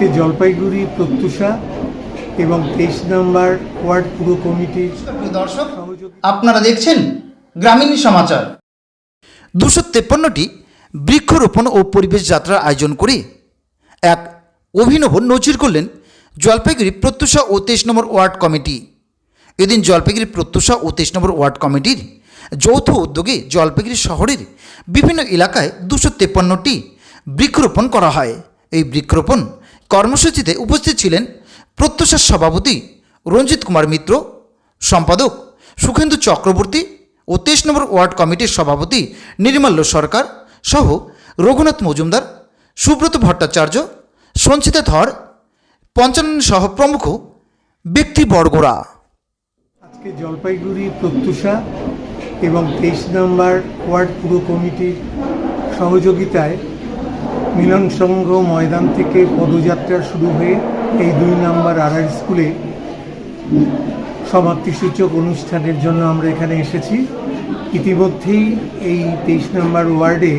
আজকে জলপাইগুড়ি প্রত্যুষা এবং তেইশ নম্বর ওয়ার্ড পুর কমিটির দর্শক আপনারা দেখছেন গ্রামীণ সমাচার। দুশো তেপ্পান্নটি বৃক্ষরোপণ ও পরিবেশ যাত্রার আয়োজন করে এক অভিনব নজির করলেন জলপাইগুড়ি প্রত্যুষা ও তেইশ নম্বর ওয়ার্ড কমিটি। এদিন জলপাইগুড়ি প্রত্যুষা ও তেইশ নম্বর ওয়ার্ড কমিটির যৌথ উদ্যোগে জলপাইগুড়ি শহরের বিভিন্ন এলাকায় দুশো তেপ্পান্নটি বৃক্ষরোপণ করা হয়। এই বৃক্ষরোপণ কর্মসূচিতে উপস্থিত ছিলেন প্রত্যুষার সভাপতি রঞ্জিত কুমার মিত্র, সম্পাদক সুখেন্দু চক্রবর্তী ও তেইশ নম্বর ওয়ার্ড কমিটির সভাপতি নির্মাল্য সরকার সহ রঘুনাথ মজুমদার, সুব্রত ভট্টাচার্য, সঞ্চিতা ধর, পঞ্চানন সহ প্রমুখ ব্যক্তিবর্গরা আজকে জলপাইগুড়ি প্রত্যুষা এবং তেইশ নম্বর ওয়ার্ড পুর কমিটির সহযোগিতায় মিলন সংঘ ময়দান থেকে পদযাত্রা শুরু হয়ে এই দুই নম্বর আড়াই স্কুলে সমাপ্তিসূচক অনুষ্ঠানের জন্য আমরা এখানে এসেছি। ইতিমধ্যেই এই তেইশ নম্বর ওয়ার্ডে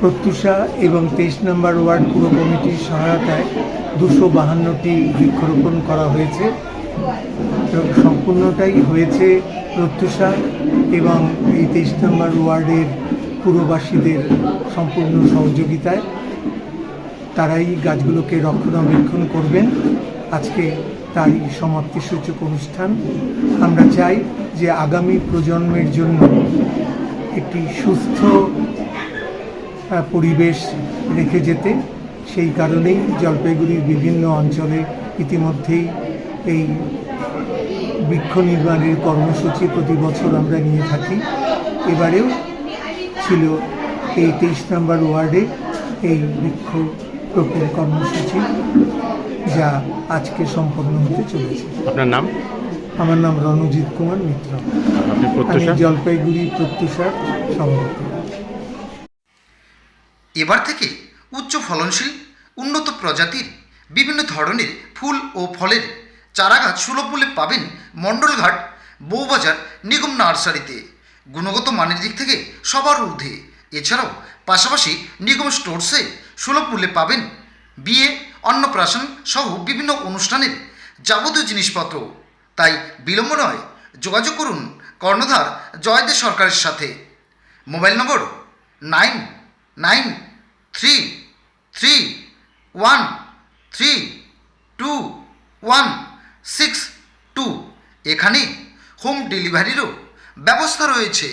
প্রত্যুষা এবং তেইশ নম্বর ওয়ার্ড পুর কমিটির সহায়তায় দুশো বাহান্নটি বৃক্ষরোপণ করা হয়েছে এবং সম্পূর্ণটাই হয়েছে প্রত্যুষা এবং এই তেইশ নম্বর ওয়ার্ডের পুরবাসীদের সম্পূর্ণ সহযোগিতায় তারাই গাছগুলোকে রক্ষণাবেক্ষণ করবেন। আজকে তারই সমাপ্তিসূচক অনুষ্ঠান। আমরা চাই যে আগামী প্রজন্মের জন্য একটি সুস্থ পরিবেশ রেখে যেতে। সেই কারণেই জলপাইগুড়ির বিভিন্ন অঞ্চলে ইতিমধ্যেই এই বৃক্ষ নির্মাণের কর্মসূচি প্রতি বছর আমরা নিয়ে থাকি। এবারেও ছিল এই তেইশ নম্বর ওয়ার্ডে এই বৃক্ষ রোপণ কর্মসূচি যা আজকে সম্পন্ন হতে চলেছে। আপনার নাম? আমার নাম রণজিৎ কুমার মিত্র। আপনি আমি প্রত্যাশা জলপাইগুড়ি প্রত্যুষার সভাপতি এবার থেকে উচ্চ ফলনশীল উন্নত প্রজাতির বিভিন্ন ধরনের ফুল ও ফলের চারাগাছ সুলভ মূল্যে পাবেন মণ্ডলঘাট বউবাজার নিগম নার্সারিতে। গুণগত মানের দিক থেকে সবার ঊর্ধ্বে। এছাড়াও পাশাপাশি নিগম স্টোরসে সুলভ মূল্যে পাবেন বিয়ে, অন্নপ্রাশন সহ বিভিন্ন অনুষ্ঠানের যাবতীয় জিনিসপত্র। তাই বিলম্ব নয়, যোগাযোগ করুন কর্ণধার জয়দে সরকারের সাথে। Mobile number nine nine three three one three two one six two. এখানে হোম ডেলিভারিরও ব্যবস্থা রয়েছে।